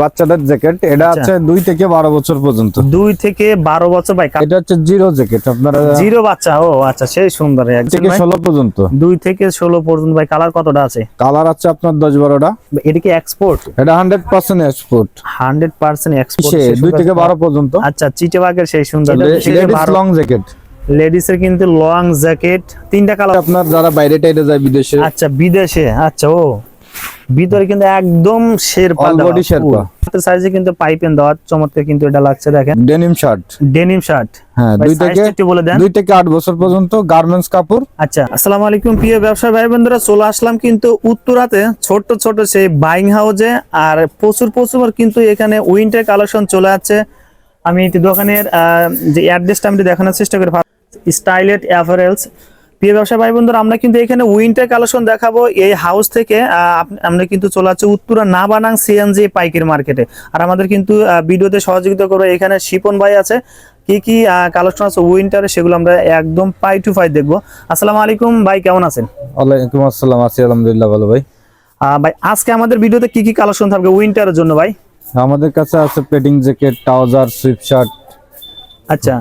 বাচ্চাদের জ্যাকেট এটা আচ্ছা। আছে দুই থেকে বারো বছর পর্যন্ত। দুই থেকে বারো বছর ভাই এটা হচ্ছে জিরো জ্যাকেট আপনারা জিরো বাচ্চা ও আচ্ছা সেই সুন্দর থেকে ষোলো পর্যন্ত। দুই থেকে ষোলো পর্যন্ত ভাই কালার কতটা আছে? কালার আছে আপনার দশ বারোটা। এটা কি এক্সপোর্ট এটা hundred percent export hundred percent export দুই থেকে বারো পর্যন্ত। আচ্ছা চিটে চিটেবাগের সেই সুন্দর লং জ্যাকেট। লেডিস এর কিন্তু লং জ্যাকেট তিনটা কালার আপনার যারা বাইরে টাইরে যায় বিদেশে আচ্ছা বিদেশে আচ্ছা ও। ভিতরে কিন্তু একদম শেরপা body শেরপা। সাইজে কিন্তু পাইপেন দেওয়া চমৎকার কিন্তু এটা লাগছে দেখেন। ডেনিম শার্ট ডেনিম শার্ট হ্যাঁ দুই থেকে একটু বলে দেন। দুই থেকে আট বছর পর্যন্ত গার্মেন্টস কাপড়। আচ্ছা আসসালামু আলাইকুম প্রিয় ব্যবসায়ী ভাই বোনেরা চলে আসলাম কিন্তু উত্তরাতে ছোট ছোট সেই বাইং হাউজে আর প্রচুর প্রচুর কিন্তু এখানে উইন্টার কালেকশন চলে আছে আমি দোকানের যে অ্যাড্রেসটা আমি দেখানোর চেষ্টা করি। স্টাইলেট অ্যাপারেলস প্রিয় ব্যবসায়ী ভাই বন্ধুরা আমরা কিন্তু এখানে উইন্টার কালেকশন দেখাবো। এই হাউস থেকে আমরা কিন্তু চলে যাচ্ছি উত্তরা না বানাং সিএনজি পাইকারি মার্কেটে আর আমাদের কিন্তু ভিডিওতে সহযোগিতা করবে এখানে শিপন ভাই আছে। কি কি কালেকশন আছে উইন্টারে সেগুলো আমরা একদম পাই টু পাই দেখব। আসসালামু আলাইকুম ভাই কেমন আছেন? ওয়ালাইকুম আসসালাম আছি আলহামদুলিল্লাহ ভালো ভাই। ভাই আজকে আমাদের ভিডিওতে কি কি কালেকশন থাকবে উইন্টারের জন্য ভাই? আমাদের কাছে আছে padding jacket trouser sweat shirt আচ্ছা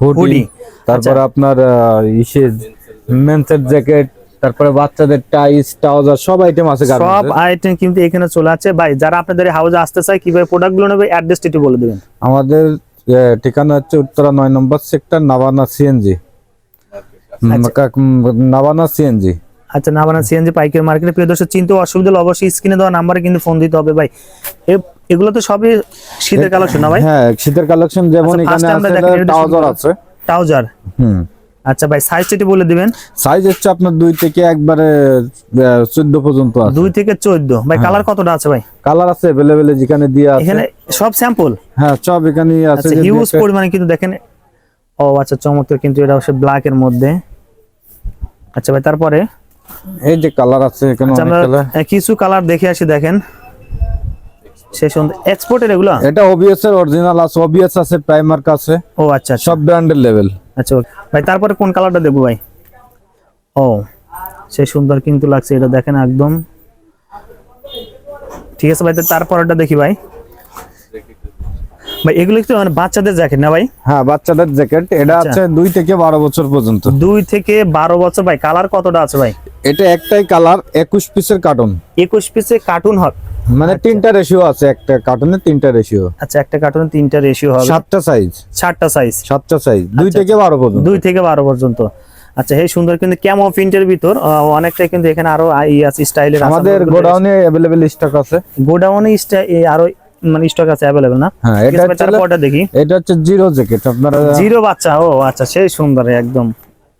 হুডি। তারপরে আপনার আহ, ইসে মেন্সের জ্যাকেট তারপরে বাচ্চাদের টাইস ট্রাউজার সব আইটেম আছে সব আইটেম কিন্তু এখানে চলে আছে ভাই যারা আপনাদের আসতে চায় কীভাবে প্রোডাক্টগুলো নেবে অ্যাড্রেসটা একটু বলে দেবেন। আমাদের ঠিকানা হচ্ছে উত্তরা নয় number sector Nabana CNG Nabana CNG আচ্ছা। না বানা সিএনজি পাইকারি মার্কেটে প্রিয় দর্শক চিনতে অসুবিধা হলে অবশ্যই স্ক্রিনে দেওয়া নাম্বারে কিন্তু ফোন দিতে হবে ভাই। এগুলো তো সবই শীতের কালেকশন না ভাই? হ্যাঁ শীতের কালেকশন যেমন আচ্ছা, এখানে আছে ট্রাউজার আছে। ট্রাউজার হুম। আচ্ছা ভাই সাইজটা একটু বলে দিবেন। সাইজ হচ্ছে আপনার দুই থেকে একবারে চোদ্দ পর্যন্ত আছে। দুই থেকে চোদ্দ। ভাই কালার কতটা আছে ভাই? কালার আছে অ্যাভেলেবেল যেখানে দিয়ে আছে। এখানে সব স্যাম্পল হ্যাঁ সব এখানে আছে। আচ্ছা হিউজ পরিমাণে কিন্তু দেখেন। ও আচ্ছা চমৎকার কিন্তু এটা হচ্ছে ব্ল্যাক এর মধ্যে। আচ্ছা ভাই তারপরে? এই যে কালার আছে এখানে আচ্ছা, অনেক কালার কিছু কালার দেখে আসি দেখেন। সে সুন্দর এক্সপোর্টের এগুলো? এটা ওবিএস এর অরিজিনাল আছে ওবিএস আছে প্রাইমার্ক আছে। ও আচ্ছা আচ্ছা। সব ব্র্যান্ডের লেভেল আচ্ছা। ভাই তারপরে কোন কালারটা ভাই? ও সুন্দর কিন্তু লাগছে এটা দেখেন একদম। ঠিক আছে ভাই তারপরটা দেখি ভাই। ভাই এগুলো একটু মানে বাচ্চাদের জ্যাকেট না ভাই? হ্যাঁ বাচ্চাদের জ্যাকেট এটা আচ্ছা। আছে দুই থেকে বারো বছর পর্যন্ত। দুই থেকে বারো বছর ভাই কালার কতটা আছে ভাই? এটা একটাই কালার একুশ পিসের কার্টন একুশ পিসে কার্টুন হবে মানে তিনটা রেশিও আছে একটা কার্টুনে তিনটা রেশিও আচ্ছা একটা কার্টুনে তিনটা রেশিও হবে। সাতটা সাইজ সাতটা সাইজ সাতটা সাইজ দুই আচ্ছা, থেকে বারো পর্যন্ত। দুই থেকে বারো পর্যন্ত। আচ্ছা এই সুন্দর কিন্তু ক্যামো প্রিন্টের ভিতর অনেকটা কিন্তু এখানে আরও ই আছে স্টাইলের আমাদের গোডাউনে অ্যাভেলেবেল স্টক আছে। গোডাউনে আরও মানে স্টক আছে অ্যাভেলেবেল না? হ্যাঁ এটা হচ্ছে দেখি। এটা হচ্ছে জিরো জ্যাকেট আপনারা জিরো বাচ্চা ও আচ্ছা সেই সুন্দর একদম।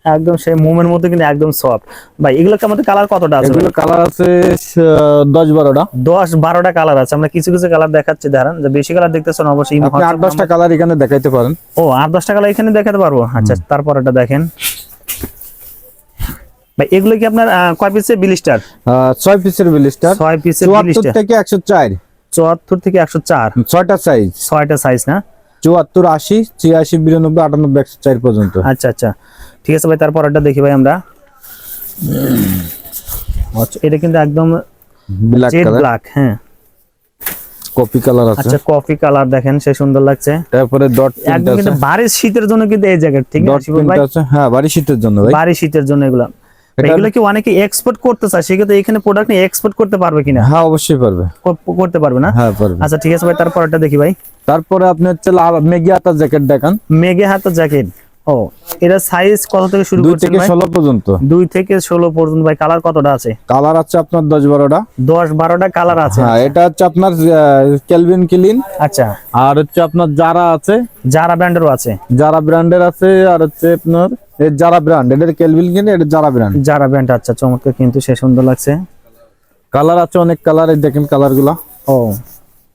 একদম সেই মোমের মধ্যে কিন্তু একদম সফট ভাই এগুলো আমাদের কালার কতটা আছে এগুলো কালার আছে আহ, দশ বারোটা। দশ বারোটা কালার আছে। আমরা কিছু কিছু কালার দেখাচ্ছি দাঁড়ান। যে বেশি কালার দেখতেছেন অবশ্যই আপনি আট দশটা কালার এখানে দেখাইতে পারেন। ও আট দশটা কালার এখানে দেখাতে পারব? আচ্ছা তারপর এটা দেখেন। ভাই এগুলো কি আপনার কয় পিসের বিলিস্টার আহ, ছয় পিসের বিলিস্টার ছয় পিসের চুয়াত্তর বিলিস্টার থেকে একশো চার। চুয়াত্তর থেকে একশো চার। ছয়টা সাইজ ছয়টা সাইজ না? চুয়াত্তর আশি ছিয়াশি বিরানব্বই আটানব্বই একশো চার পর্যন্ত। আচ্ছা আচ্ছা। ঠিক আছে ভাই তারপর এটা দেখি ভাই আমরা। আচ্ছা এটা কিন্তু একদম ব্ল্যাক জেড ব্ল্যাক হ্যাঁ। কপি কালার আছে। আচ্ছা কফি কালার দেখেন সে সুন্দর লাগছে। তারপরে ডট একদম কিন্তু বাড়ির শীতের জন্য কিন্তু এই জ্যাকেট ঠিক আছে ভাই? হ্যাঁ বাড়ি শীতের জন্য ভাই। বাড়ির শীতের জন্য এগুলো। এগুলো কি অনেকে এক্সপোর্ট করতে চায়? সেক্ষেত্রে এখানে প্রোডাক্ট নিয়ে এক্সপোর্ট করতে পারবে কিনা? হ্যাঁ অবশ্যই পারবে। করতে পারবে না? হ্যাঁ পারবে। আচ্ছা ঠিক আছে ভাই তারপরটা দেখি ভাই। তারপরে আপনি হচ্ছে মেঘে হাতা জ্যাকেট দেখান। মেঘে হাতা জ্যাকেট ও এটা সাইজ কত থেকে শুরু করছেন থেকে ভাই? ষোলো পর্যন্ত। দুই থেকে ষোলো পর্যন্ত ভাই কালার কতটা আছে? কালার আছে আপনার দশ বারোটা। দশ বারোটা কালার আছে। হ্যাঁ এটা হচ্ছে আপনার কেলভিন ক্লিন আচ্ছা। আর হচ্ছে আপনার যারা আছে। যারা ব্র্যান্ডেরও আছে। যারা ব্র্যান্ডের আছে আর হচ্ছে আপনার এর যারা ব্র্যান্ড এটা কেলভিন কিনে এটা যারা ব্র্যান্ড যারা ব্র্যান্ড আচ্ছা চমৎকার কিন্তু সে সুন্দর লাগছে। কালার আছে অনেক কালার দেখেন কালারগুলা। ও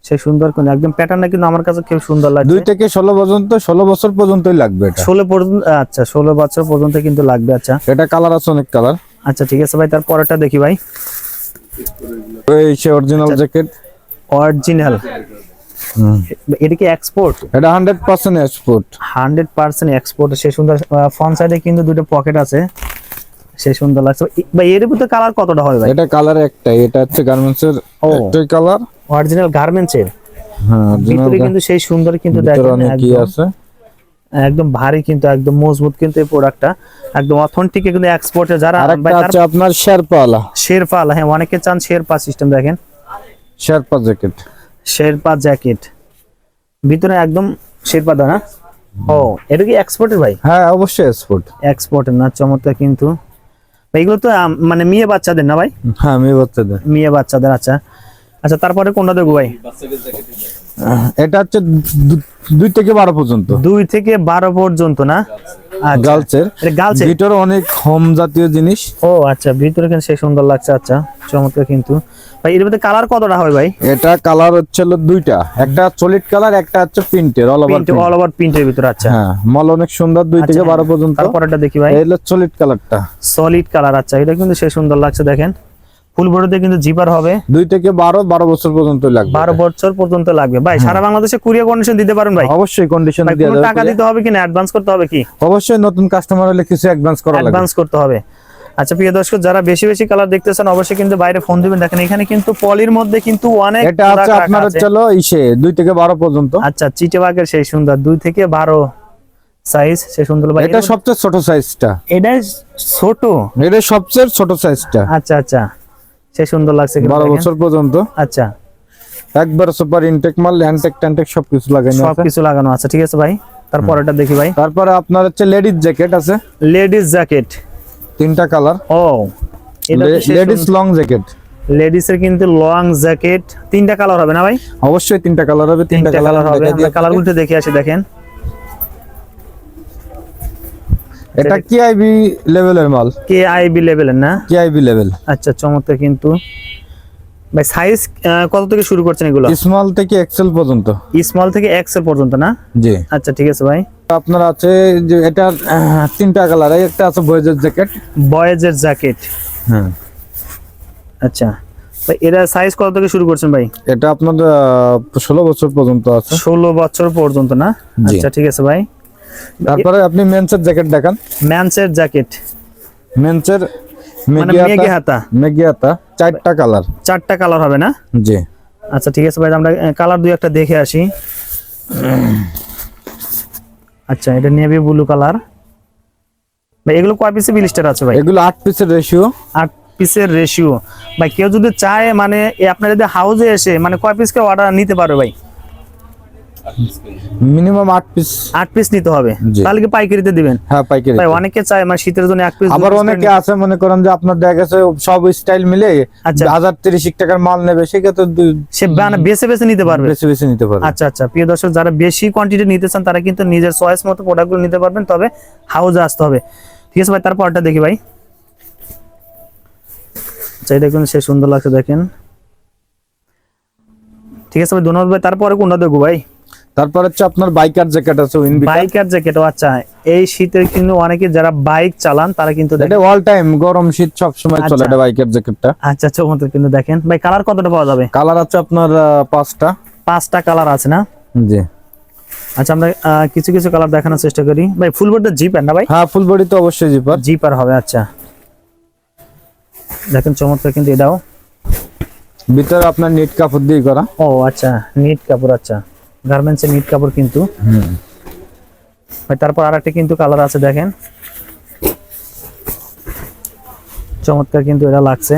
সে সুন্দর কোন একদম প্যাটার্নটা কিন্তু আমার কাছে খুব সুন্দর লাগছে। দুই থেকে ষোলো পর্যন্ত ষোলো বছর পর্যন্তই লাগবে এটা। ষোলো পর্যন্ত আচ্ছা ষোলো বছর পর্যন্ত কিন্তু লাগবে আচ্ছা। এটা কালার আছে অনেক কালার আচ্ছা ঠিক আছে ভাই তার পরেরটা দেখি ভাই। এই সে অরিজিনাল। জ্যাকেট অরিজিনাল এটা কি এক্সপোর্ট এটা hundred percent export hundred percent export সে সুন্দর ফ্রন্ট সাইডে কিন্তু দুটো পকেট আছে। সে সুন্দর লাগছে। ভাই এর ভিতরে কালার কতটা হবে ভাই? এটা কালার একটাই এটা হচ্ছে গার্মেন্টস এর একটাই কালার অরিজিনাল গার্মেন্টস এর? হ্যাঁ ভিতরে কিন্তু সেই সুন্দর কিন্তু দেখেন কি একদম- আছে। একদম ভারী কিন্তু একদম মজবুত কিন্তু এই প্রোডাক্টটা একদম অথেন্টিক কিন্তু এক্সপোর্টে যারা আরেকটা আছে আপনার শেরপালা। শেরপা হ্যাঁ অনেকে চান শেরপা সিস্টেম দেখেন। শেরপা জ্যাকেট শেরপা জ্যাকেট ভিতরে একদম শেরপা দানা। ও এটা কি এক্সপোর্টের ভাই? হ্যাঁ অবশ্যই এক্সপোর্ট এক্সপোর্টের না চমৎকার কিন্তু। এগুলো তো মানে মেয়ে বাচ্চাদের না ভাই? হ্যাঁ মেয়ে বাচ্চাদের। মেয়ে বাচ্চাদের আচ্ছা। আচ্ছা তারপরে কোনটা দেখব ভাই? এটা হচ্ছে দুই থেকে বারো পর্যন্ত। দুই থেকে বারো পর্যন্ত না? আচ্ছা। গালচের। এটা গার্লসের ভিতরে অনেক হোম জাতীয় জিনিস। ও আচ্ছা ভিতরে কিন্তু সে সুন্দর লাগছে আচ্ছা চমৎকার কিন্তু। ভাই এর মধ্যে কালার কতটা হবে ভাই? এটা কালার হচ্ছে দুইটা একটা সলিড কালার একটা হচ্ছে প্রিন্টের অল ওভার অল ওভার প্রিন্টের ভিতরে আচ্ছা। হ্যাঁ মল অনেক সুন্দর দুই থেকে আচ্ছা, বারো পর্যন্ত। তারপরেটা দেখি ভাই। এই হলো সলিড কালারটা। সলিড কালার আচ্ছা এটা কিন্তু সে সুন্দর লাগছে দেখেন। ফুল বডিতে কিন্তু জিপার হবে। দুই থেকে বারো বারো বছর পর্যন্ত লাগবে। বারো বছর পর্যন্ত লাগবে। ভাই সারা বাংলাদেশে কুরিয়ার কন্ডিশন দিতে পারেন ভাই? অবশ্যই কন্ডিশন কোনো টাকা দিতে হবে কি না অ্যাডভান্স করতে হবে কি? অবশ্যই নতুন কাস্টমার হলে কিছু অ্যাডভান্স করা অ্যাডভান্স করতে হবে। আচ্ছা প্রিয় দর্শক যারা বেশি বেশি কালার দেখতেছেন অবশ্যই কিন্তু বাইরে ফোন দিবেন। দেখেন এখানে কিন্তু পলির মধ্যে কিন্তু অনেক এটা আছে। আপনার চলো ইসে দুই থেকে বারো পর্যন্ত। আচ্ছা চিটেবাগের সেই সুন্দর দুই থেকে বারো সাইজ সেই সুন্দর ভাই। এটা সবচেয়ে ছোট সাইজটা এটা ছোট? এটা সবচেয়ে ছোট সাইজটা আচ্ছা আচ্ছা। সে সুন্দর লাগছে বারো। বছর পর্যন্ত। আচ্ছা। একবার সুপার ইনটেক মাল হ্যান্ডটেক ট্যান্টেক সবকিছু লাগানো আছে। সবকিছু লাগানো আছে ঠিক আছে ভাই? তারপর এটা দেখি ভাই। তারপরে আপনার হচ্ছে লেডিস জ্যাকেট আছে। লেডিস জ্যাকেট তিনটা কালার ও এটা লেডিস লং জ্যাকেট লেডিস এর কিন্তু লং জ্যাকেট তিনটা কালার হবে না ভাই? অবশ্যই তিনটা কালার হবে তিনটা কালার হবে। আমরা কালারগুলো দেখে আসি দেখেন। এটা কি আইবি লেভেলের মাল? কে আইবি লেভেলের না? K IB level. আচ্ছা চমৎকার কিন্তু। ভাই সাইজ কত থেকে শুরু করছেন এগুলো? স্মল থেকে এক্সেল পর্যন্ত। স্মল থেকে এক্সেল পর্যন্ত না? জি। আচ্ছা ঠিক আছে ভাই। আপনার আছে যে এটা তিনটা কালার একটা আছে বয়েজের জ্যাকেট বয়েজের জ্যাকেট হ্যাঁ। আচ্ছা। এরা সাইজ কত থেকে শুরু করছেন ভাই? এটা আপনার ষোলো বছর পর্যন্ত আছে। ষোলো বছর পর্যন্ত না? আচ্ছা ঠিক আছে ভাই। তারপরে আপনি মেন্সের জ্যাকেট দেখান। ম্যানসের জ্যাকেট। মেন্সের মানে মেঘে হাতা। মেগিয়াতা চারটা কালার। চারটা কালার হবে না? জি। আচ্ছা ঠিক আছে ভাই আমরা কালার দুই একটা দেখে আসি। আচ্ছা এটা নেভি ব্লু কালার। ভাই এগুলো কয় পিসে বিলিস্টার আছে ভাই? এগুলো আট পিসের রেশিও আট পিসের রেশিও ভাই কেউ যদি চায় মানে আপনার যদি হাউজে এসে মানে কয় পিস কে অর্ডার নিতে পারবে ভাই? মিনিমাম আট পিস আট পিস নিতে হবে। তাহলে কি পাইকারিতে দিবেন? হ্যাঁ পাইকারি ভাই অনেকে চায় মানে শীতের জন্য এক পিস আবার অনেকে আছে মনে করেন যে আপনার দেখা গেছে সব স্টাইল মিলে আচ্ছা। হাজার তিরিশ টাকার মাল নেবে সেক্ষেত্রে সে মানে বেছে বেছে নিতে পারবে? বেশি বেশি নিতে পারবে। আচ্ছা আচ্ছা। প্রিয় দর্শক যারা বেশি কোয়ান্টিটি নিতে চান তারা কিন্তু নিজের চয়েস মতো প্রোডাক্টগুলো নিতে পারবেন। তবে হাউসে আসতে হবে। ঠিক আছে ভাই তারপরটা দেখি ভাই। আচ্ছা এই দেখুন সে সুন্দর লাগছে দেখেন। ঠিক আছে ভাই ধন্যবাদ ভাই। তারপরে কোনটা দেখব ভাই? তারপর হচ্ছে আপনার বাইকার জ্যাকেট আছে বাইকার জ্যাকেট আচ্ছা এই শীতের কিন্তু অনেকে যারা বাইক চালান তারা কিন্তু এটা অল টাইম গরম শীত সব সময় চলে আচ্ছা। এটা বাইকের জ্যাকেটটা আচ্ছা চমৎকার কিন্তু দেখেন। ভাই কালার কতটা পাওয়া যাবে? কালার আছে আপনার পাঁচটা। পাঁচটা কালার আছে না? জি। আচ্ছা আমরা কিছু কিছু কালার দেখানোর চেষ্টা করি। ভাই ফুল বডিটা জিপ না ভাই? হ্যাঁ ফুল বডি তো অবশ্যই জিপার জিপ আর হবে আচ্ছা। দেখেন চমৎকার কিন্তু এটাও। ভিতরে আপনার নেট কাপড় দিয়ে করা। ও আচ্ছা নিট কাপড় আচ্ছা। গার্মেন্টস নিট কাপড় কিন্তু। তারপর আর একটা কিন্তু কালার আছে দেখেন। চমৎকার কিন্তু এটা লাগছে।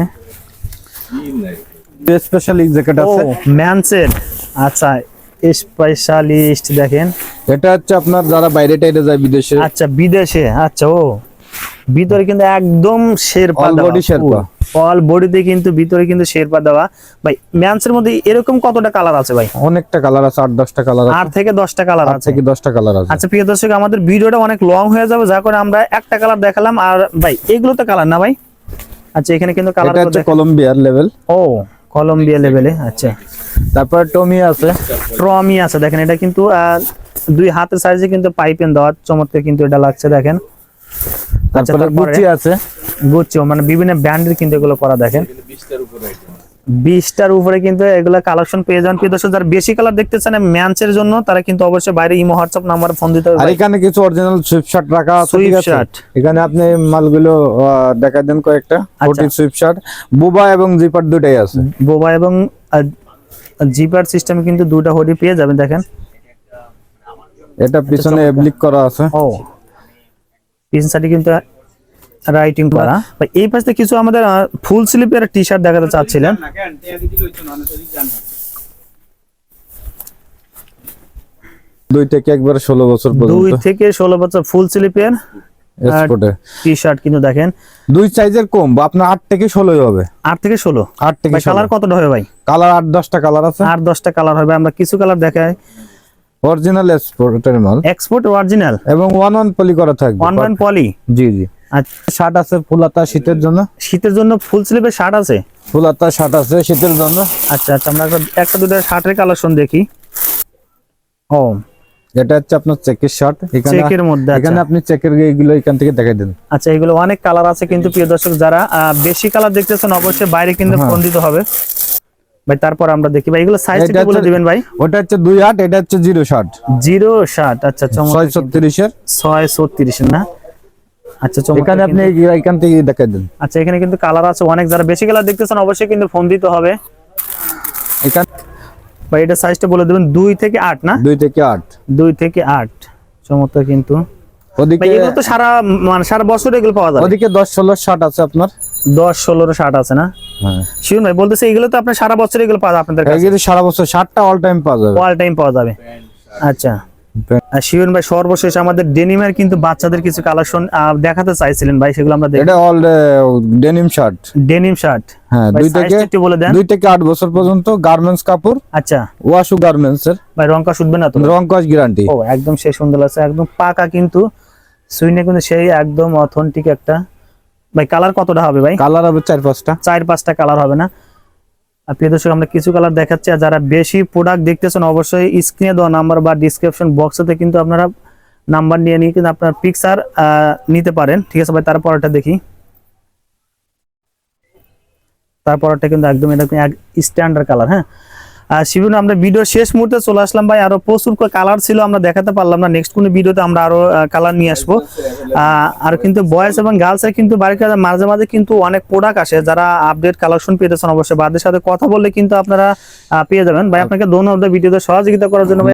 স্পেশাল জ্যাকেট আছে। ম্যানসের আচ্ছা স্পেশালিস্ট দেখেন। এটা হচ্ছে আপনার যারা বাইরে টাইরে যায় বিদেশে। আচ্ছা বিদেশে আচ্ছা ও। ভিতরে কিন্তু একদম শেরপা শেরপা। অল বডিতে কিন্তু ভিতরে কিন্তু শেরপা দেওয়া। ভাই ম্যানসের মধ্যে এরকম কতটা কালার আছে ভাই? অনেকটা কালার আছে আট দশটা কালার আছে। আট থেকে দশটা কালার আছে। থেকে দশটা কালার আছে। আচ্ছা প্রিয় দর্শক আমাদের ভিডিওটা অনেক লং হয়ে যাবে যা করে আমরা একটা কালার দেখালাম। আর ভাই এগুলো তো কালার না ভাই? আচ্ছা এখানে কিন্তু কালার এটা হচ্ছে কলম্বিয়ার লেভেল ও কলম্বিয়া লেভেলে আচ্ছা। তারপর টমি আছে। ট্রমি আছে দেখেন এটা কিন্তু দুই হাতের সাইজে কিন্তু পাইপেন দেওয়া চমৎকার কিন্তু এটা লাগছে দেখেন। তারপরে গুচি আছে। গুচ্ছ মানে বিভিন্ন ব্র্যান্ডের কিন্তু এগুলো করা দেখেন। বিশটার উপরে কিন্তু এগুলো কালেকশন পেয়ে যান। প্রিয় দর্শক যারা বেশি কালার দেখতে চান ম্যাচের জন্য তারা কিন্তু অবশ্যই বাইরে ইমো হোয়াটসঅ্যাপ নাম্বার ফোন দিতে হবে আর এখানে কিছু অরিজিনাল সুইফট শার্ট রাখা আছে ঠিক আছে? এখানে আপনি মালগুলো দেখা দেন কয়েকটা। আচ্ছা। ফোর্টি শার্ট বুবা এবং জিপার দুটাই আছে। বোবা এবং জিপার সিস্টেমে কিন্তু দুইটা হুডি পেয়ে যাবেন দেখেন। এটা পিছনে এব্লিক করা আছে। ও। পিছন সাইডে কিন্তু রাইটিং করা। ভাই, এই পাশে কিছু আমাদের ফুল স্লিপের টি শার্ট দেখাতে চাচ্ছিলেন দুই থেকে একবারে ষোলো বছর দুই থেকে ষোলো বছর ফুল স্লিপের টি শার্ট কিন্তু দেখেন। দুই সাইজের কম বা আপনার আট থেকে ষোলোই হবে। আট থেকে ষোলো? আট থেকে কালার কতটা হবে ভাই? কালার আট দশটা কালার আছে। আর দশটা কালার হবে আমরা কিছু কালার দেখাই। অরিজিনাল এক্সপোর্টের মাল। এক্সপোর্ট অরিজিনাল এবং ওয়ান ওয়ান পলি করা থাকবে। ওয়ান ওয়ান পলি জি জি। আচ্ছা। শার্ট আছে ফুলাতা শীতের জন্য। শীতের জন্য ফুল স্লিপের শার্ট আছে? ফুলাতা শার্ট আছে শীতের জন্য। আচ্ছা আচ্ছা আমরা একটা একটা দুটো শার্টের কালেকশন দেখি। ও। এটা হচ্ছে আপনার চেকের শার্ট। এখানে চেকের মধ্যে এখানে আচ্ছা আপনি চেকের এইগুলো এখান থেকে দেখাই দেন। আচ্ছা এগুলো অনেক কালার আছে কিন্তু প্রিয় দর্শক যারা বেশি কালার দেখতেছেন অবশ্যই বাইরে কিন্তু হ্যাঁ। ফোন দিতে হবে। ভাই তারপর আমরা দেখি ভাই এগুলো সাইজ এটা বলে দিবেন ভাই। ওটা হচ্ছে দুই আট এটা হচ্ছে জিরো শার্ট জিরো শার্ট আচ্ছা চমৎকার। ছয় ছত্রিশের ছয় ছত্রিশ না? আচ্ছা চমৎকার এখানে আপনি এখান থেকে দেখাই দেন। আচ্ছা এখানে কিন্তু কালার আছে অনেক। যারা বেশি কালার দেখতেছেন অবশ্যই কিন্তু ফোন দিতে হবে। এখান ভাই এটা সাইজটা বলে দেবেন দুই থেকে আট না? দুই থেকে আট। দুই থেকে আট। চমৎকার কিন্তু। ওদিকে এগুলো তো সারা মানে সারা বছর এগুলো পাওয়া যাবে। ওদিকে দশ ষোলো শার্ট আছে আপনার। দশ ষোলোর শার্ট আছে না? হ্যাঁ। ভাই বলতেছে এগুলো তো আপনার সারা বছর এগুলো পাওয়া আপনাদের কাছে? এগুলো সারা বছর শার্টটা অল টাইম পাওয়া যাবে। অল টাইম পাওয়া যাবে। আচ্ছা। আর ভাই সর্বশেষ আমাদের ডেনিমের কিন্তু বাচ্চাদের কিছু কালেকশন দেখাতে চাইছিলেন ভাই সেগুলো আমরা এটা all denim shirt denim shirt হ্যাঁ দুই থেকে একটু বলে দেন। দুই থেকে আট বছর পর্যন্ত গার্মেন্টস কাপড় আচ্ছা। ওয়াশু গার্মেন্টস এর। ভাই রংকা শুধবে না তো? রং কস গ্যারান্টি ও একদম সেই সুন্দর আছে একদম পাকা কিন্তু সুইনে কিন্তু সেই একদম অথেন্টিক একটা ভাই কালার কতটা হবে ভাই? কালার হবে চার পাঁচটা। চার পাঁচটা কালার হবে না? প্রিয় দর্শক আমরা কিছু কালার দেখাচ্ছি আর যারা বেশি প্রোডাক্ট দেখতেছেন অবশ্যই স্ক্রিনে দেওয়া নাম্বার বা ডিসক্রিপশন বক্সেতে কিন্তু আপনারা নাম্বার নিয়ে নিয়ে কিন্তু আপনার পিকচার নিতে পারেন। ঠিক আছে ভাই তারপরটা দেখি। তারপরটা কিন্তু একদম এরকম স্ট্যান্ডার্ড কালার হ্যাঁ? আর শিবন আমরা ভিডিও শেষ মুহূর্তে চলে আসলাম ভাই। আরও প্রচুর কালার ছিল, আমরা দেখাতে পারলাম না। নেক্সট কোনো ভিডিওতে আমরা আরও কালার নিয়ে আসব। আর কিন্তু বয়েজ এবং গার্লস এর কিন্তু বাড়ি কাছে মাঝে মাঝে কিন্তু অনেক প্রোডাক্ট আসে। যারা আপডেট কালেকশন পেতেছেন অবশ্যই। বাদের সাথে কথা বললে কিন্তু আপনারা পেয়ে যাবেন। ভাই, আপনাকে ধন্যবাদ ভিডিওতে সহযোগিতা করার জন্য।